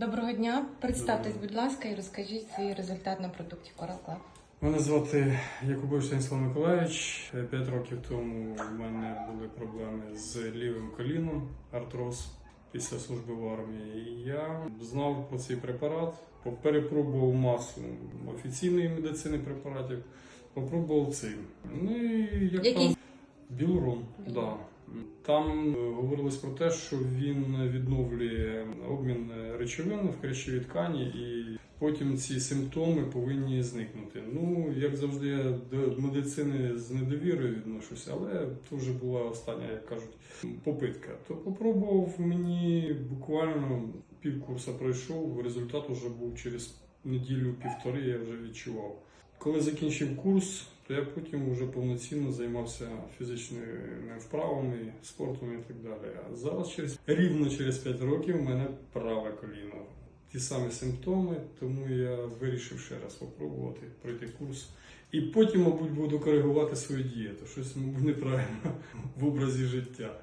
Доброго дня. Представтесь, будь ласка, і розкажіть свій результат на продукті Coral Club. Мене звати Якубович Станіслав Миколаївич. П'ять років тому в мене були проблеми з лівим коліном, артроз після служби в армії. І я знав про цей препарат, перепробував масу офіційної медицини препаратів, попробував цей. Ну і як Який? Білурон. Да. Там е, говорилось про те, що він відновлює обмін е, речовин в хрящовій ткані, і потім ці симптоми повинні зникнути. Ну, як завжди, я до медицини з недовірою відношуся, але це вже була остання, як кажуть, попитка. То попробував мені буквально пів курсу пройшов, результат вже був через неділю-півтори, я вже відчував. Коли закінчив курс, то я потім вже повноцінно займався фізичними вправами, спортом і так далі. А зараз через рівно через 5 років в мене праве коліно. Ті самі симптоми, тому я вирішив ще раз спробувати пройти курс. І потім, мабуть, буду коригувати свою дієту. Щось, мабуть, неправильно в образі життя.